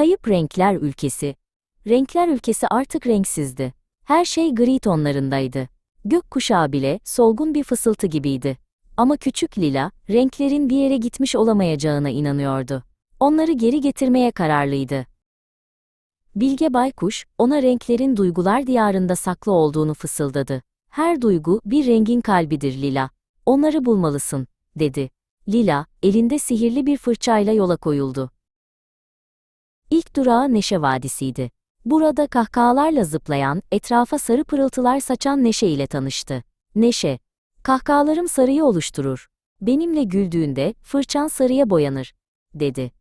Kayıp renkler ülkesi. Renkler ülkesi artık renksizdi. Her şey gri tonlarındaydı. Gökkuşağı bile solgun bir fısıltı gibiydi. Ama küçük Lila, renklerin bir yere gitmiş olamayacağına inanıyordu. Onları geri getirmeye kararlıydı. Bilge Baykuş, ona renklerin duygular diyarında saklı olduğunu fısıldadı. Her duygu bir rengin kalbidir Lila. Onları bulmalısın, dedi. Lila, elinde sihirli bir fırçayla yola koyuldu. İlk durağı Neşe Vadisi'ydi. Burada kahkahalarla zıplayan, etrafa sarı pırıltılar saçan Neşe ile tanıştı. Neşe, kahkahalarım sarıyı oluşturur. Benimle güldüğünde fırçan sarıya boyanır, dedi.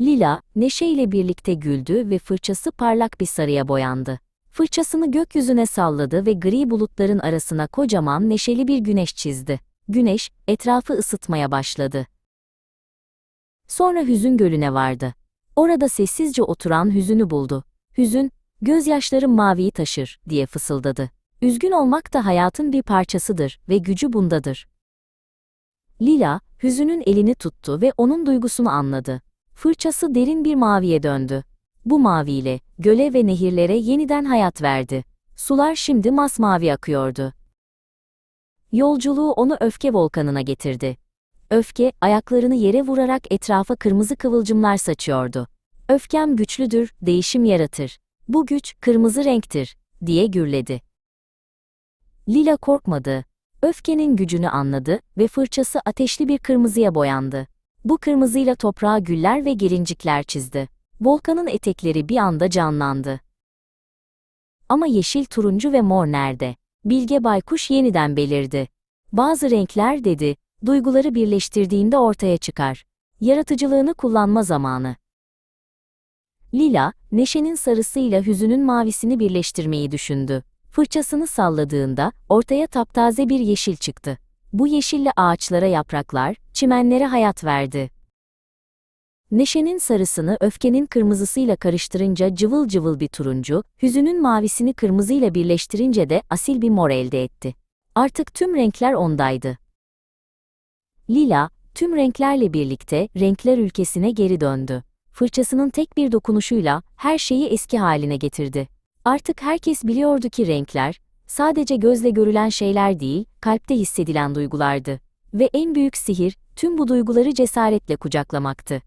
Lila, Neşe ile birlikte güldü ve fırçası parlak bir sarıya boyandı. Fırçasını gökyüzüne salladı ve gri bulutların arasına kocaman neşeli bir güneş çizdi. Güneş, etrafı ısıtmaya başladı. Sonra hüzün gölüne vardı. Orada sessizce oturan hüzünü buldu. Hüzün, gözyaşlarım maviyi taşır, diye fısıldadı. Üzgün olmak da hayatın bir parçasıdır ve gücü bundadır. Lila, hüzünün elini tuttu ve onun duygusunu anladı. Fırçası derin bir maviye döndü. Bu maviyle, göle ve nehirlere yeniden hayat verdi. Sular şimdi masmavi akıyordu. Yolculuğu onu öfke volkanına getirdi. Öfke, ayaklarını yere vurarak etrafa kırmızı kıvılcımlar saçıyordu. Öfkem güçlüdür, değişim yaratır. Bu güç, kırmızı renktir, diye gürledi. Lila korkmadı. Öfkenin gücünü anladı ve fırçası ateşli bir kırmızıya boyandı. Bu kırmızıyla toprağa güller ve gelincikler çizdi. Volkanın etekleri bir anda canlandı. Ama yeşil, turuncu ve mor nerede? Bilge Baykuş yeniden belirdi. Bazı renkler dedi, duyguları birleştirdiğinde ortaya çıkar. Yaratıcılığını kullanma zamanı. Lila, neşenin sarısıyla hüzünün mavisini birleştirmeyi düşündü. Fırçasını salladığında ortaya taptaze bir yeşil çıktı. Bu yeşille ağaçlara yapraklar, çimenlere hayat verdi. Neşenin sarısını öfkenin kırmızısıyla karıştırınca cıvıl cıvıl bir turuncu, hüzünün mavisini kırmızıyla birleştirince de asil bir mor elde etti. Artık tüm renkler ondaydı. Lila, tüm renklerle birlikte renkler ülkesine geri döndü. Fırçasının tek bir dokunuşuyla her şeyi eski haline getirdi. Artık herkes biliyordu ki renkler, sadece gözle görülen şeyler değil, kalpte hissedilen duygulardı. Ve en büyük sihir, tüm bu duyguları cesaretle kucaklamaktı.